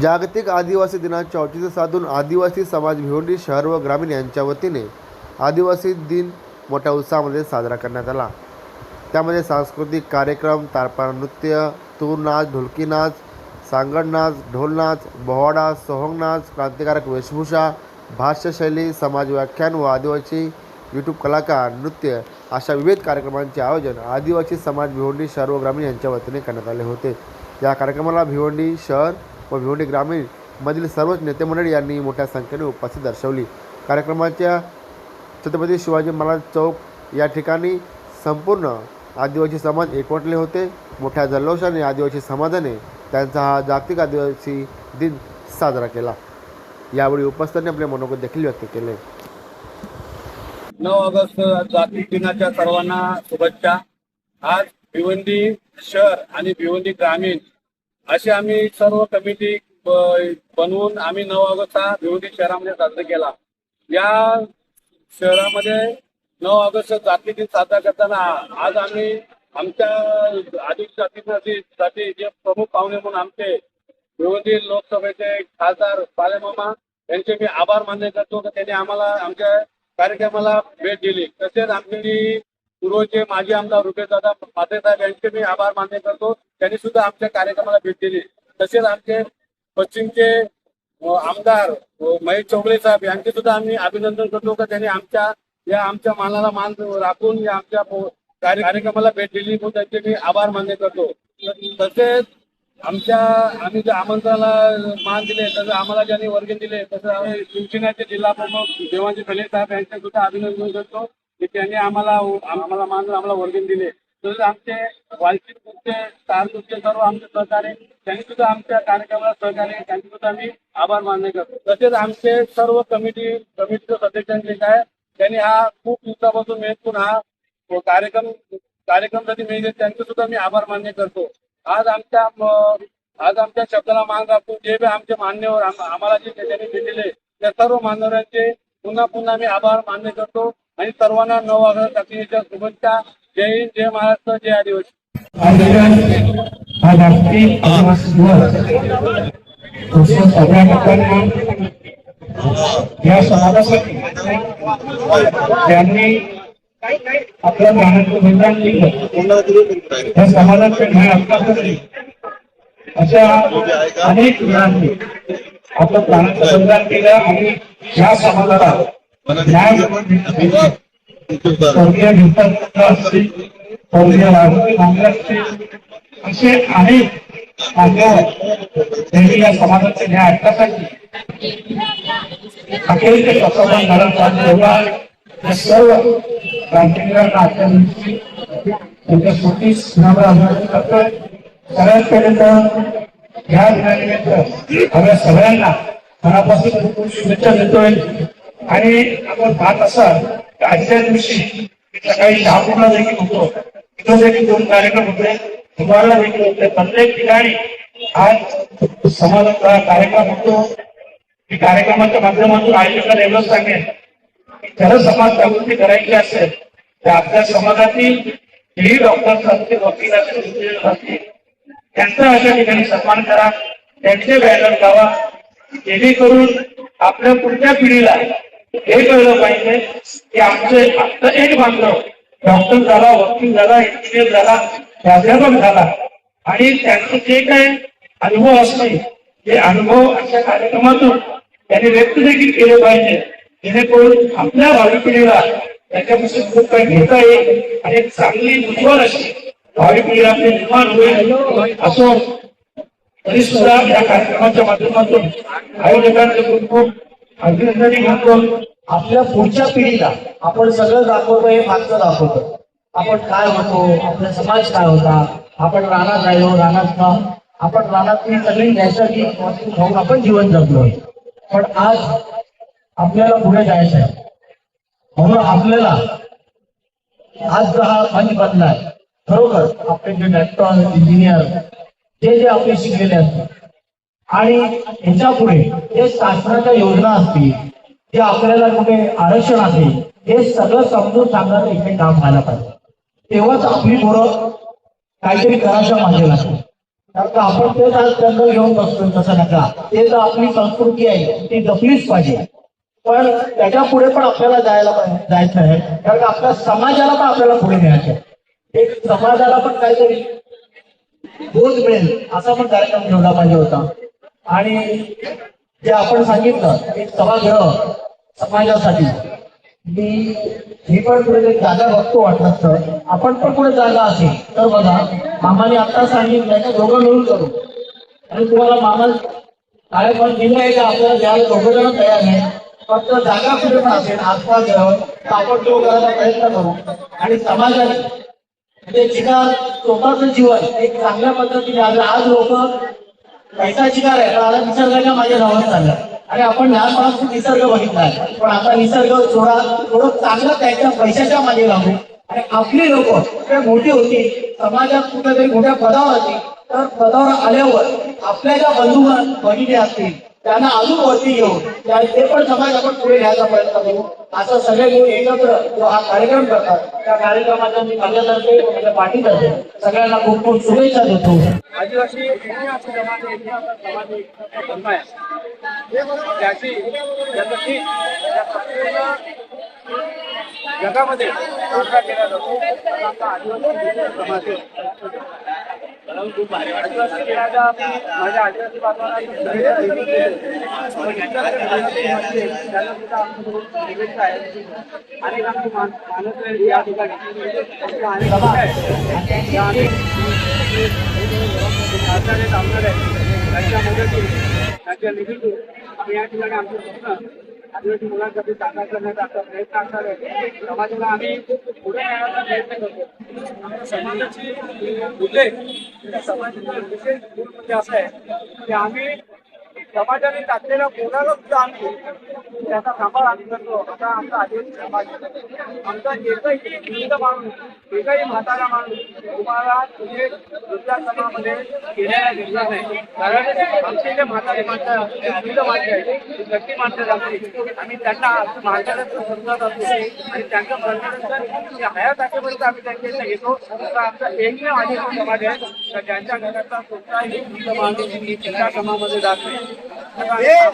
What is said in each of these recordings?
जागतिक आदिवासी दिनाचे औचित्य साधून आदिवासी समाज भिवंडी शहर व ग्रामीण यांच्या वतीने आदिवासी दिन मोठ्या उत्साहामध्ये साजरा करण्यात आला. त्यामध्ये सांस्कृतिक कार्यक्रम तारपा नृत्य तूर नाच ढोलकी नाच सांगड नाच ढोल नाच बोवाडा सोहंग नाच क्रांतिकारक वेशभूषा भाष्यशैली समाज व्याख्यान व आदिवासी यूट्यूब कलाकार नृत्य अशा विविध कार्यक्रमांचे आयोजन आदिवासी समाज भिवंडी शहर व ग्रामीण यांच्या वतीने करण्यात आले होते. या कार्यक्रमाला भिवंडी शहर व भिवंडी ग्रामीण मधील सर्वच नेते मंडळी यांनी मोठ्या संख्येने उपस्थिती दर्शवली. कार्यक्रमाच्या छत्रपती शिवाजी महाराज चौक या ठिकाणी संपूर्ण आदिवासी समाज एकवटले होते. मोठ्या जल्लोषाने आदिवासी समाजाने त्यांचा हा जागतिक आदिवासी दिन साजरा केला. यावेळी उपस्थितांनी आपले मनोगत देखील व्यक्त केले. नऊ ऑगस्ट जागतिक दिनाच्या सर्वांना शुभेच्छा. आज भिवंडी शहर आणि भिवंडी ग्रामीण असे आम्ही सर्व कमिटी बनवून आम्ही नऊ ऑगस्ट हा भिवंडी शहरामध्ये साजरा केला. या शहरामध्ये नऊ ऑगस्ट जाती दिन साजरा करताना आज आम्ही आमच्या आदिवासी जातीसाठी जे प्रमुख पाहुणे म्हणून आमचे भिवंडी लोकसभेचे खासदार पालेमामा यांचे मी आभार मान्य करतो की त्यांनी आम्हाला आमच्या कार्यक्रमाला भेट दिली. तसेच आमचे पूर्वचे माजी आमदार रुपेशदादा पाटे साहेब यांचे मी आभार मान्य करतो. त्यांनी सुद्धा आमच्या कार्यक्रमाला भेट दिली. तसेच आमचे पश्चिमचे आमदार महेश चौगळे साहेब यांचे सुद्धा आम्ही अभिनंदन करतो का त्यांनी आमच्या या आमच्या मानाला मान राखून या आमच्या कार्य- कार्यक्रमाला भेट दिली. म्हणून त्यांचे मी आभार मान्य करतो. तसेच आमच्या आम्ही ज्या आमंत्रणाला मान दिले तसं आम्हाला ज्यांनी वर्गण दिले तसं आम्ही शिवसेनेचे जिल्हा प्रमुख देवांजी फले साहेब यांचे सुद्धा अभिनंदन करतो. की त्यांनी आम्हाला आम्हाला मानून आम्हाला वर्गण दिले. तसेच आमचे वालचित नृत्य तार नृत्य सर्व आमचे सहकार्य त्यांनी सुद्धा आमच्या कार्यक्रमाला सहकार्य त्यांचे सुद्धा आम्ही आभार मान्य करतो. तसेच आमचे सर्व कमिटी कमिटीचे सदस्यांचे काय त्यांनी हा खूप दिवसापासून मेहनतून हा कार्यक्रम कार्यक्रमासाठी मेहनत त्यांचे सुद्धा मी आभार मान्य करतो. आज आमच्या आज आमच्या शब्दाला मान राखून जे बी आमचे मान्यवर आम्हाला जे त्यांनी दिलेले त्या सर्व मान्यवरांचे पुन्हा पुन्हा मी आभार मान्य करतो. आणि सर्वांना नऊ वाजता जातीच्या शुभेच्छा जय हिंद जय महाराष्ट्र जय आदिवासी. हा जागतिक आदिवासी दिवस सगळ्या लोकांना या समाजासाठी त्यांनी आपल्या प्राणाचं बलिदान दिलं या समाजाचे न्याय हक्कासाठी अशा अनेक मुलांनी आपलं प्राणाचं बलिदान केलं आणि या समाजाला स्वर्गीय भिंत असतील स्वर्गीय राघवी असे अनेक त्यांनी या समाजाचे न्याय ऐकण्यासाठी हक्कासाठी अखेरचे प्रसारण घडत तेव्हा या सर्व क्रांतिकारांना आजच्या त्यांच्या स्मृती स्मरणाला अभिवादन करतोय सगळ्यात पहिले या दिनानिमित्त आम्ही सगळ्यांना मनापासून शुभेच्छा देतोय आणि आपण पाहत असाल आजच्या दिवशी सकाळी शहापूरला देखील होतो. तिथं देखील दोन कार्यक्रम होते. तुम्हाला देखील होते. प्रत्येक ठिकाणी आज समाजाचा कार्यक्रम होतो. कार्यक्रमाच्या माध्यमातून आयोजकांना एवढंच सांगेन की खरं समाज जागृती करायची असेल तर आपल्या समाजातील जेही डॉक्टर असतील वकील असतील असतील त्यांचा अशा ठिकाणी सन्मान करा. त्यांचे बॅनर लावा. जेणेकरून आपल्या पुढच्या पिढीला हे कळलं पाहिजे की आमचे फक्त एक बांधव डॉक्टर झाला वकील झाला इंजिनियर झाला प्राध्यापक झाला. आणि त्यांचं जे काही अनुभव असणे ते अनुभव अशा कार्यक्रमातून त्यांनी व्यक्त देखील केले पाहिजे. जेणेकरून आपल्या भावी पिढीला त्याच्यापासून खूप काही घेता येईल आणि एक चांगली उज्ज्वल अशी भावी पिढी आपली निर्माण होईल असं तरी सुद्धा या कार्यक्रमाच्या माध्यमातून आयोजकांचे खूप खूप अभिनंदन म्हणतो आपल्या पुढच्या पिढीला आपण सगळं दाखवतो हे मागचं दाखवतो. आपण काय होतो? आपला समाज काय होता? आपण रानात राहिलो रानात आपण रानातली सगळी नैसर्गिक वस्तू खाऊन आपण जीवन जगलो. पण आज आपल्याला पुढे जायचं आहे म्हणून आपल्याला आज जो हा मंच बनलाय खरोखर आपले जे डॉक्टर इंजिनियर जे जे आपले शिकलेले असतात आणि ह्याच्या पुढे जे शासनाच्या योजना असतील जे आपल्याला कुठे आरक्षण असेल हे सगळं समजून सांगणार इथे काम व्हायला पाहिजे. तेव्हाच आपली पोरं काहीतरी करायच्या मागे लागतील. कारण का आपण तेच आज त्यांना घेऊन बसतो तसं नका. ते तर आपली संस्कृती आहे ती जपलीच पाहिजे. पण त्याच्या पुढे पण आपल्याला जायला पाहिजे जायचं आहे. कारण का आपल्या समाजाला पण आपल्याला पुढे न्यायचं आहे. एक समाजाला पण काहीतरी बोध मिळेल असा पण कार्यक्रम ठेवला पाहिजे होता. आणि जे आपण सांगितलं एक सभागृह समाजासाठी. मी मी पण कुठे जागा बघतो वाटलं तर. आपण पण पुढे जागा असेल. तर बघा मामाने आता सांगितलं की दोघं मिळून करू. आणि तुम्हाला मामा काय पण दिलं आहे का? आपल्याला द्यायला दोघं जण तयार आहे फक्त जागा कुठे पण असेल आसपास घ्यावं आपण तो करायचा प्रयत्न करू. आणि समाजाने म्हणजे जिना स्वतःचं जीवन एक चांगल्या पद्धतीने आज लोक पैसा शिकार आहे पण आता निसर्गाच्या माझ्या नावात चालला आणि आपण लहानपणापासून निसर्ग बघितलाय पण आता निसर्ग थोडा थोडं चांगलं त्यांच्या पैशाच्या मागे लागू आणि आपली लोक कुठे मोठी होती समाजात कुठेतरी मोठ्या पदावर होती तर पदावर आल्यावर आपल्या ज्या बंधू भगिनी असतील त्यांना अजून वरती घेऊन ते पण समाज आपण पुढे घ्यायचा प्रयत्न करू. असं सगळे लोक एकत्र जो हा कार्यक्रम करतात त्या कार्यक्रमाच्या मी माझ्यातर्फे माझ्या पाठीतर्फे सगळ्यांना खूप खूप शुभेच्छा देतो. आदिवासी इतिहास जगामध्ये केला जातो. आदिवासी समाज शुभेच्छा आहेत. अनेक आमची या ठिकाणी. आमदार आहेत त्यांच्या मदतीने त्यांच्या निधीतून आम्ही या ठिकाणी आमचं स्वप्न आदिवासी मुलांसाठी साकार करण्याचा आमचा प्रयत्न असणार आहे. समाजाला आम्ही पुढे नेण्याचा प्रयत्न करतो. आमच्या समाजाची मूल्ये समाजाचा विशेष गुण म्हणजे असं आहे की आम्ही समाजाने टाकलेला कोणाला सुद्धा आम्ही त्याचा सांभाळ आम्ही करतो. असा आमचा आदिवासी समाज आहे. आमचा एकही वृद्ध माणूस एकही म्हातारा माणूस तुम्हाला तुम्ही वृद्धाश्रमामध्ये गेलेला दिसला नाही. कारण आमचे जे म्हातारे माणसं जे वृद्ध माणसं आहेत गट्टी माणसं जाते आम्ही त्यांना माणसाला समजत असतो आणि त्यांचं मरणानंतर हया हयात आम्ही त्यांच्या इथे घेतो तर आमचा एकमेव आदिवासी समाज आहे. ज्यांच्या घराचा कोणताही वृद्ध माणूस त्या समाजामध्ये जात नाही. तर आमचा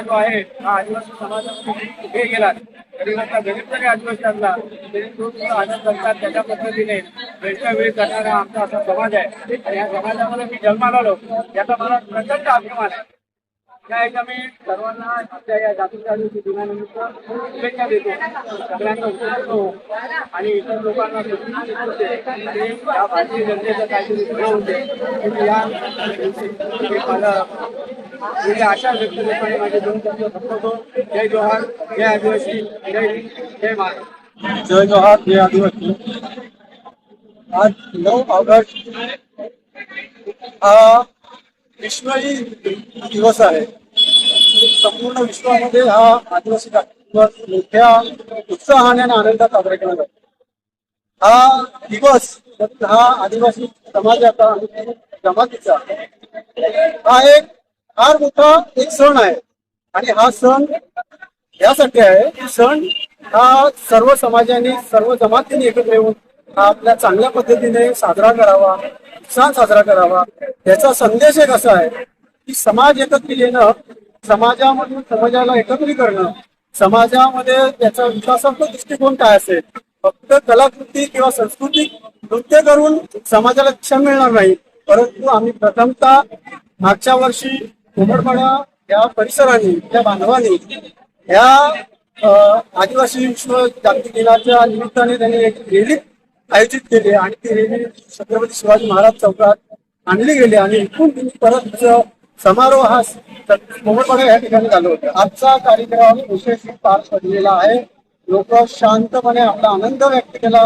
जो आहे हा आदिवासी समाजामध्ये कुठे गेला तरी गरीब जरी आदिवासी असला तरी तो सुद्धा आनंद करतात त्याच्या पद्धतीने वेळच्या वेळी करणारा आमचा असा समाज आहे. आणि या समाजामध्ये मी जन्माला आलो. याचा मला प्रचंड अभिमान आहे. त्या याच्या मी सर्वांना आमच्या या जातीच्या दिवशी दिनानिमित्त शुभेच्छा देतो. सगळ्यांना शुभेच्छा आणि इतर लोकांना ते या भारतीय जनतेचं काहीतरी खरं होते या मला म्हणजे अशा व्यक्त करतो माझे दोन शब्द संपवतो. जय जोहार जय आदिवासी जय हिंद जय महाराज जय जोहार जय आदिवासी. आज नऊ ऑगस्ट हा विश्व ही दिवस आहे. संपूर्ण विश्वामध्ये हा आदिवासी दिवस मोठ्या उत्साहाने आणि आनंदात साजरा केला जातो. हा दिवस हा आदिवासी समाजाचा जमातीचा हा एक फार मोठा एक सण आहे. आणि हा सण यासाठी आहे की सण हा सर्व समाजाने सर्व जमातीने एकत्र येऊन हा आपल्या चांगल्या पद्धतीने साजरा करावा सण साजरा करावा. याचा संदेश एक असा आहे की समाज एकत्र येणं समाजामधून समाजाला एकत्रित करणं समाजामध्ये त्याचा विकासात्मक दृष्टिकोन काय असेल फक्त कलाकृती किंवा सांस्कृतिक नृत्य करून समाजाला शिक्षण मिळणार नाही. परंतु आम्ही प्रथमतः मागच्या वर्षी उमरपाडा या परिसराने या बांधवांनी या आदिवासी विश्व जागतिक दिनाच्या निमित्ताने त्यांनी एक रॅली आयोजित केली आणि ती रॅली छत्रपती शिवाजी महाराज चौकात आणली गेली आणि इथून त्यांनी परत समारोह हा मोहनपाडा या ठिकाणी झाला होता. आजचा कार्यक्रम विशेष पार पडलेला आहे. लोक शांतपणे आपला आनंद व्यक्त केला.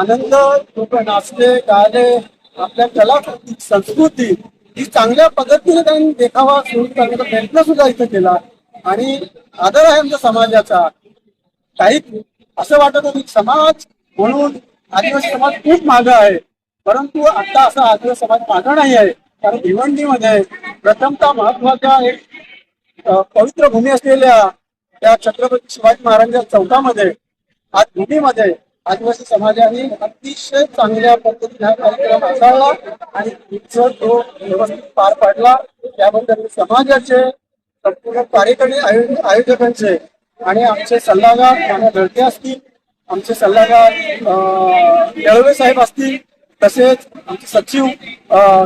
आनंद लोक नाचले गायले. आपल्या कला संस्कृती ही चांगल्या पद्धतीने त्यांनी देखावा सुरू करण्याचा प्रयत्न सुद्धा इथे केला. आणि आदर आहे आमच्या समाजाचा. काही असं वाटत होतं समाज म्हणून आदिवासी समाज खूप मागं आहे. परंतु आता असा आदिवासी समाज मागं नाही आहे. कारण भिवंडीमध्ये प्रथमतः महत्त्वाचा एक पवित्र भूमी असलेल्या त्या छत्रपती शिवाजी महाराजांच्या चौकामध्ये आज भूमीमध्ये आदिवासी समाजाने अतिशय चांगल्या पद्धतीने हा कार्यक्रम असावा आणि तिथं तो व्यवस्थित पार पाडला. त्याबद्दल समाजाचे संपूर्ण कार्यक्रमी आयोजकांचे आणि आमचे सल्लागार नाना धडके असतील आमचे सल्लागार अं, येळवे साहेब असतील तसेच आमचे सचिव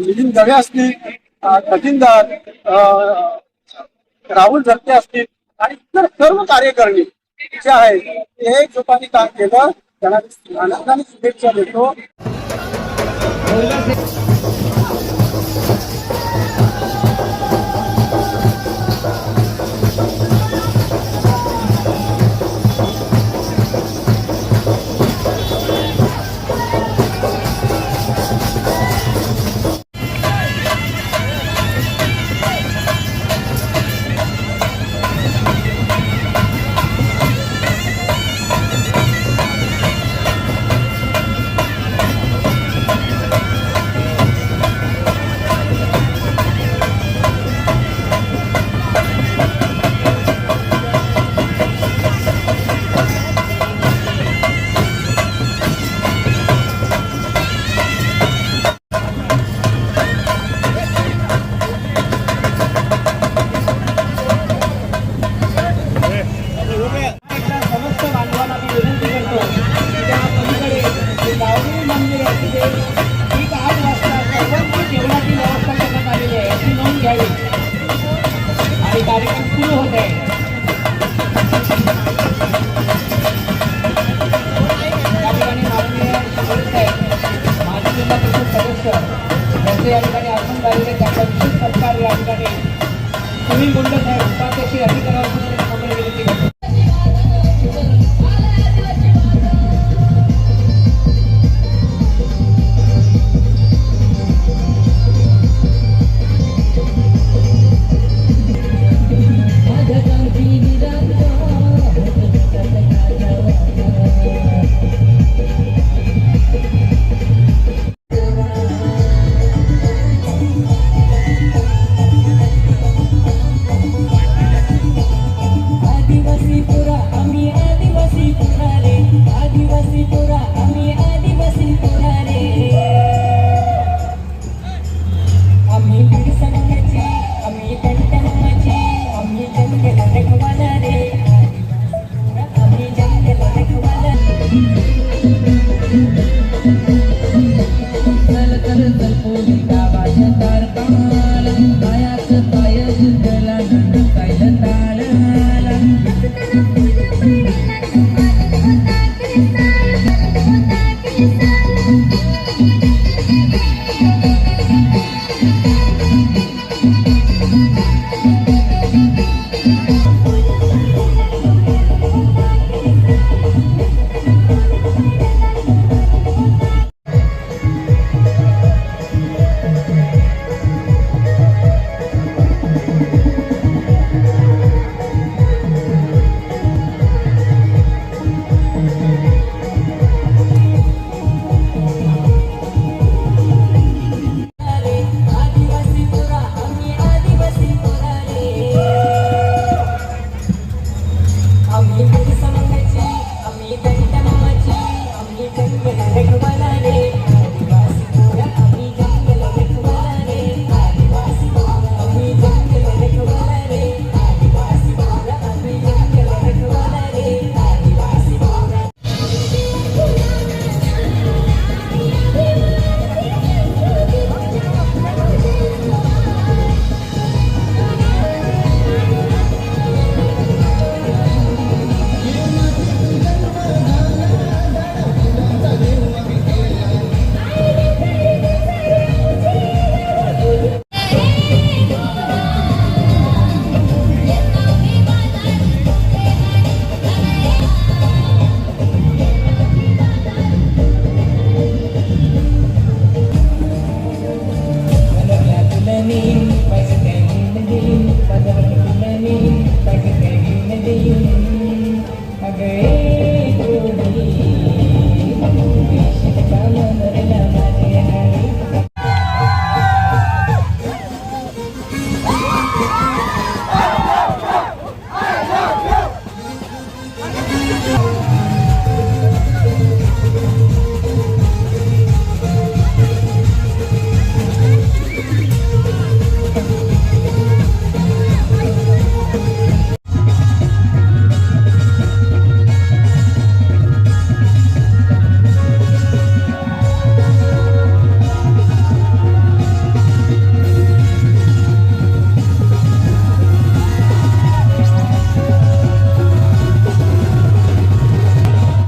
मिलिंद दवे असतील अं, खजिनदार अं, राहुल झटके असतील आणि इतर सर्व कार्यकारिणी जे आहेत ते जोपानी काम केलं. त्यांना आनंदाने शुभेच्छा देतो. आणि कार्यक्रम सुरू होत आहे